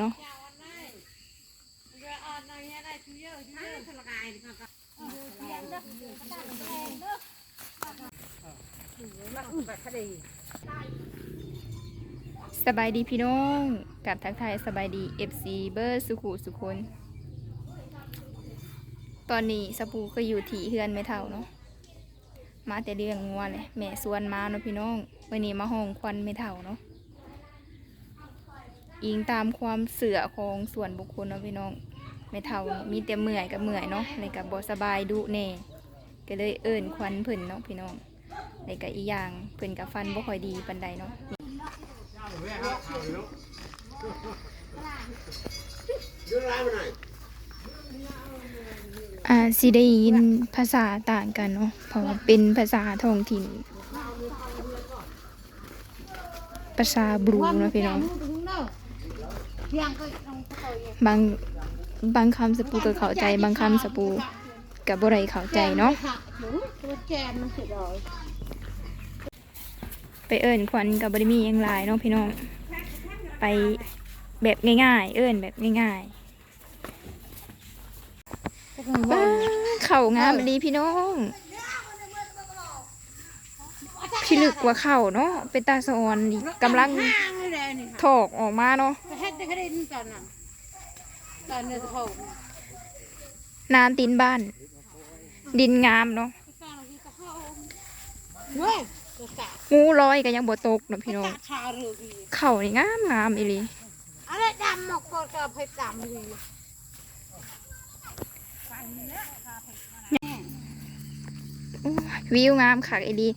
เนาะสบายดีพี่น้องกับทักทายสบายดี FC เบอร์สุขุสุคน ตอนนี้สปูก็อยู่ที่เฮือนไม่เท่าเนาะมาแต่เรื่องงัวเลยแม่สวนมาเนาะพี่น้องวันนี้มาห้องควันไม่เท่าเนาะ อิงตามความเสื่อของส่วนบุคคลเนาะพี่น้องไม่เท่ามีแต่เมื่อยกับเมื่อยเนาะเลยกับบสบายดุแน่ก็เลยเอิ้นควันเพิ่นเนาะพี่น้องเลยกับอีอย่างเพิ่นกับฟันบ่ค่อยดีปานใดเนาะอ่าสิได้ยินภาษาต่างกันเนาะเพราะว่าเป็นภาษาท้องถิ่น ภาษาบรูนะพี่น้อง บางบางคำสปูก็เข้าใจ บางคำสปูกับบ่ได้เข้าใจเนาะไปเอิ้นขวัญกับบริมีหยังหลายเนาะพี่น้อง ไปแบบง่ายๆ เอิ้นแบบง่ายๆบ้าเข่างามดีพี่น้อง พี่ลึกกว่าเข่าเนาะเป็นตาสะออนนี่กำลังถอกออกมาเนาะเฮ็ดได้แค่ได้ตอนนั้นตอนเนื้อโถงนานตีนบ้าน ดินงามเนาะเฮ้ยกระสางูลอยก็ยังบ่ตกเนาะพี่น้องชาเรือดีเข่านี่งามงามอีหลีอะไรดำหมกกดกับเพชรดำดีโอ้ยวิวงามคักอีหลี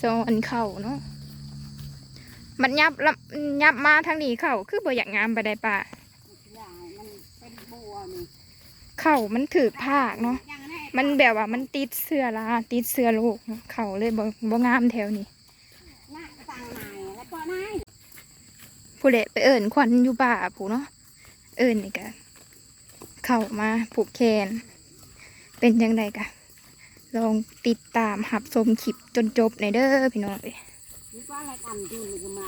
ซอนเข่าเนาะมันยับละยับมาทางนี้เข่าคือบ่อยากงามไปได้ป่ะอย่างมันเป็นบัวนี่เข่ามันถือภาคเนาะอย่างนี้มันแบบว่ามันติดเสื้อลาติดเสื้อโลกเนาะเข่าเลยบ่บ่งามแถวนี้หน้าสั่งนายแล้วก็นายผู้เละไปเอิญควันอยู่ป่าผู้เนาะเอิญนี่กะเข้ามาผูกแขนเป็นยังไงกะ ลองติดตามหับชมคลิปจนจบในเด้อพี่น้องเอ้ยนี่ว่าอะไรกันดีมันก็มา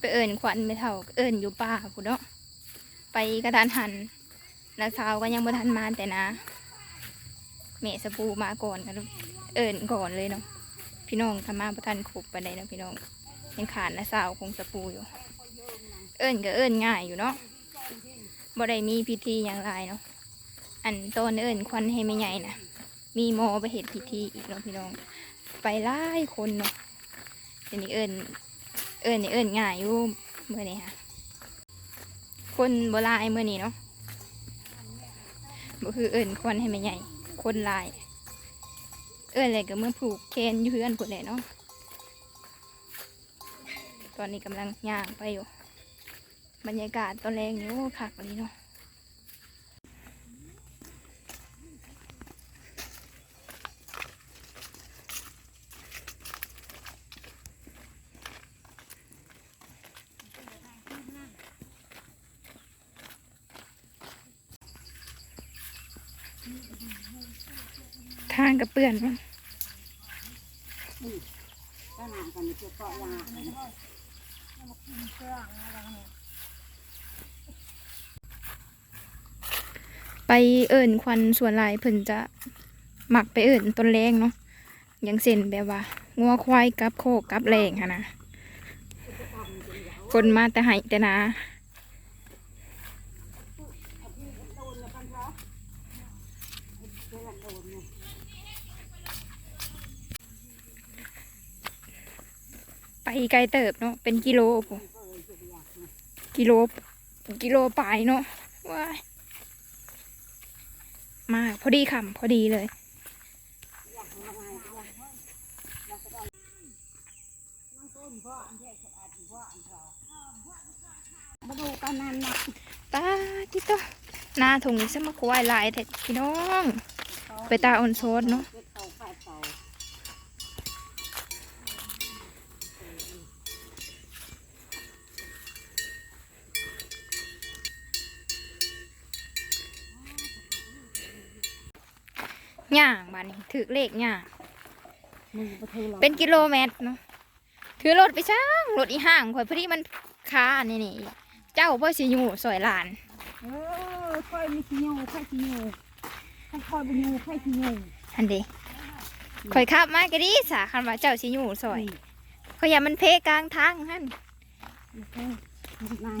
ไปเอิญควันไม่เท่าเอิญอยู่ป่าผู้เนาะไปกระทันหันนาสาวก็ยังบ่ทันมาแต่นะเมสปูมาก่อนกันเอิญก่อนเลยเนาะพี่น้องทำมาประทันครบไปได้นาะพี่น้องยังขาดนาสาวคงสปูอยู่ เอิญก็เอิญง่ายอยู่เนาะบ่ได้มีพิธีอย่างไรเนาะอันตอนเอิญควันให้ไม่ใหญ่นะ มีหมอไปเหตุพิธีอีกเนาะพี่น้อง ไปไล่คนเนาะเดี๋ยวนี้เอิญเอิญนี่เอิญง่ายอยู่เมื่อนี้ค่ะ คนโบราณเมื่อนี้เนาะบ่คือเอิญควนให้ไม่ใหญ่ คนลาย เอิญอะไรก็เมื่อผูกเคนอยู่เพื่อนผุดเลยเนาะตอนนี้กำลังย่างไปอยู่ บรรยากาศตอนแรงอยู่คักเลยเนาะ ทางกับเปื่อนมั้งก็นานกันจะเกาะยาไปเอิญควันส่วนลายเพิ่นจะหมักไปเอิญต้นแรงเนาะอย่างเส้นแบบว่างัวควายกับโคกับแรงค่ะนะคนมาแต่ไหแต่นา ไปไกลเติบเนาะเป็นกิโลกิโลกิโลปลายเนาะว้ายมากพอดีคำพอดีเลยมาดูกันนั่นนะตาที่ตัวหน้าถุงนี้สมาควายลายแท้พี่น้อง ไปตาออนโซดเนาะ เก็บเต่าแปดเต่า ย่างบานนี้ถือเลขย่างมึงไปเทเราเป็นกิโลเมตรเนาะถือรถไปช่างรถอีห่างข่อยพอดีมันค้านี่นี่จเจ้าพ่อสิอยู่สวยหลานเออค่อยมีขี้ยูค่อยขี้ยูค่อยค่อยบุยูค่อยขี้ยูอันเดข่อยขับมาก็ดีสาคันว่าเจ้าสิอยู่สวยข่อยอย่ามันเพกลางทางหั่นนาย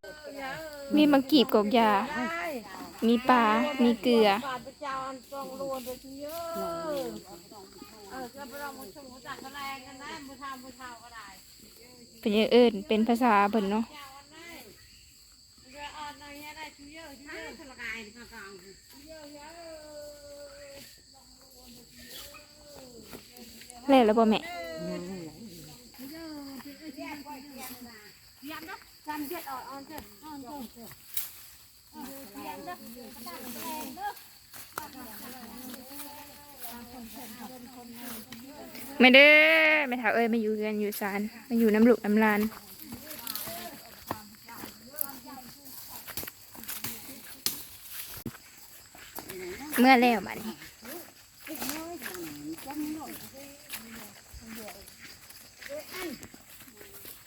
มีมังกีบกอกยา มีปลา มีเกลือ เป็นอย่างเอิญเป็นภาษาเพิ่นเนาะแล้วแล้วบ่แม่ จันเด็ดอ่อนอ่อนเจ้อ่อนเจ้เสีงเด้อกระด้งแรงเด้อไม่เด้ไม่ถาเอ้ยมาอยู่เรือนอยู่สารมาอยู่น้ำลุกน้ำลานเมื่อแล้วมันี้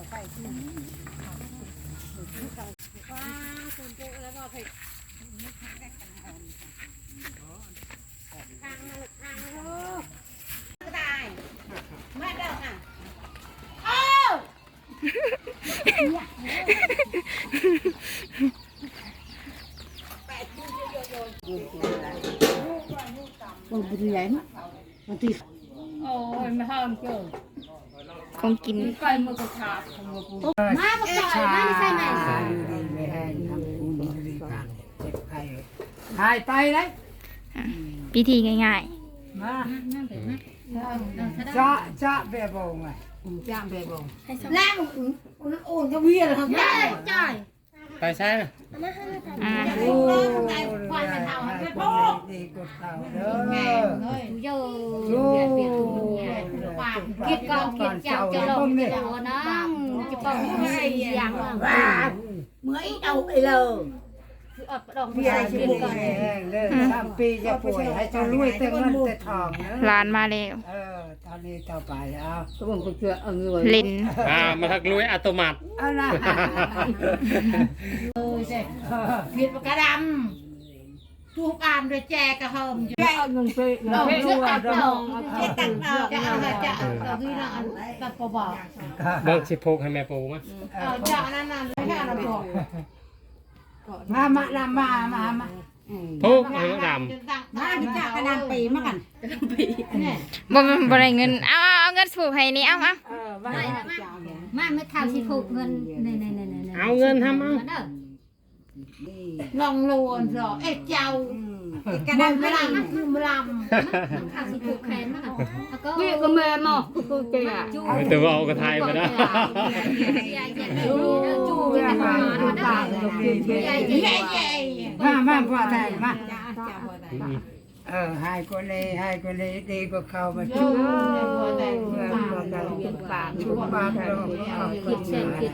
พอดีว้าคุณปุ๊แล้วก็เผ็ดทางทางลูกก็ได้ไม่เด้อค่ะบางทีใหญ่บางทีอ้ยไม่ห้ามเจอ คง กินไก่มือกระชากของมือปุ๊มาบอกจ่อยมาใส่ไหนไม่ให้ทำบุญบริการเจ็บไข้หายไปเลยพิธีง่ายมาจะจะแบบงไงจ้างแบบงแล้วอุ่นก็เวียนครับจ่อยจ่อย ไปใช่ๆอ่าโอ้ดีกดเต่าเด้อเยอะโอ้คิดก่อนคิดเจ้าจะลงจะลงนั่งจะป้องให้อย่างว่าเมื่อเอาไปเลยอดดองเบี้ยชิบุกแห้งเลยสามปีจะป่วยให้เจ้ารวยแต่เงินแต่ทองเนหอะลานมาแล้วเออ นี้ต่อไปเอาตัวผมก็เชื่อเอาเงินเล่นอ่ามาทักลุยอัตโนมัติเอาละผิดกระดำทุกอันด้วยแจกกระเฮิมอยู่ เอาเงินไปเราเชื่อตัดดดออกงจะตัดดอกจะเอาจะเอาที่นั่นตัดปอบเบิ่งสิพกให้แม่ปูมั้ยเอาจากนั้นนั่นไม่ใช่เราบอกมามามามามา มาพกให้ดำมาที่จากกระดำปีมากันปีเนี่ยบ่บ่บ่ได้เงิน เอาเอาเอาเงินสูบให้นี่เอาเอาเออมามาไม่ข่าวสิผูกเงินในในในในเอาเงินทำเอา ลองลวนสอเอ๊ะเจ้ากระดำไม่ลำคือลำข่าวสิผูกแขนมาแล้วก็พี่ก็แม่หมอกกูเจ้าเอาแต่ว่าเอากระทายไปได้จูจูเป็นทหารนะใหญ่ใหญ่ใหญ่มามาพ่อไทยมาจ้าจ้าบ่ได้อืม เออให้กว่านี้ให้กว่านี้ดีกว่าเขามาโยชู้บ่ได้เมื่อบ่ได้เปลี่ยนปากชูปากลงขอบคุคิณดเช่นคิด